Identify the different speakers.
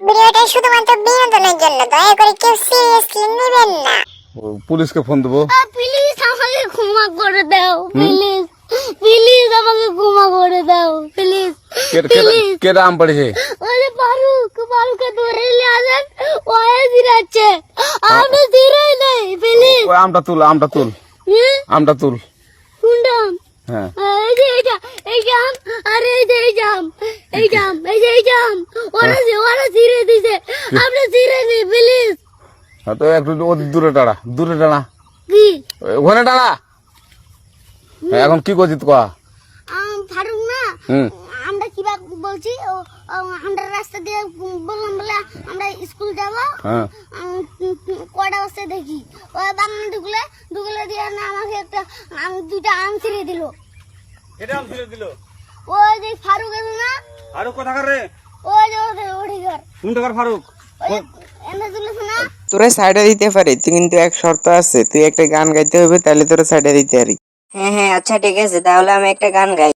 Speaker 1: ভিডিওটা শুধুমাত্র বিনোদনের জন্য দয়া করে কেউ সিরিয়াসলি নেবেন না।
Speaker 2: পুলিশকে ফোন দেবো?
Speaker 3: প্লিজ আমাকে ক্ষমা করে দাও প্লিজ প্লিজ আমাকে ক্ষমা করে দাও প্লিজ
Speaker 2: কে- কে- আম পড়েছে?
Speaker 3: ওরে ফারুক ফারুককে ধরে নিয়ে আসেন ও দিরাচ্ছে আমি দিরাই নাই প্লিজ
Speaker 2: ওই আমটা তুল আমটা তুল। আমটা তুল।
Speaker 3: কোনটা
Speaker 2: হ্যাঁ
Speaker 3: এই যে এইটা এই জাম আরে এই যে এই জাম এই জাম এই যে এই জাম ওরা যে ওরা ছিঁড়ে দিছে। আপনি ছিঁড়ে নি প্লিজ
Speaker 2: হ্যাঁ, তো একটু দূরে টাড়া দূরে টাড়া
Speaker 3: কি?
Speaker 2: ওখানে টাড়া হ্যাঁ, এখন কি করছিস কয়া
Speaker 3: ফারুক না? আমরা কিবা বলছি ও ও, আমরা রাস্তা দিয়ে বললাম বলে আমরা স্কুল যাব।
Speaker 2: হ্যাঁ।
Speaker 3: আম, কয়টা বসে দেখি? ওই বাংলা ঢুকলে ঢুকলে দিয়ে না আমাকে একটা আম দুইটা আম ছিঁড়ে দিল।
Speaker 4: এটা আম ফিরে দিল।
Speaker 3: ওই যে ফারুক
Speaker 4: কোথাকার রে? ফারুক?
Speaker 5: তোরা সাইডে দিতে পারি তুই কিন্তু এক শর্ত আছে তুই একটা গান গাইতে হবে তাহলে তোরা সাইডে দিতে পারি।
Speaker 6: হ্যাঁ হ্যাঁ আচ্ছা ঠিক আছে তাহলে আমি একটা গান গাই।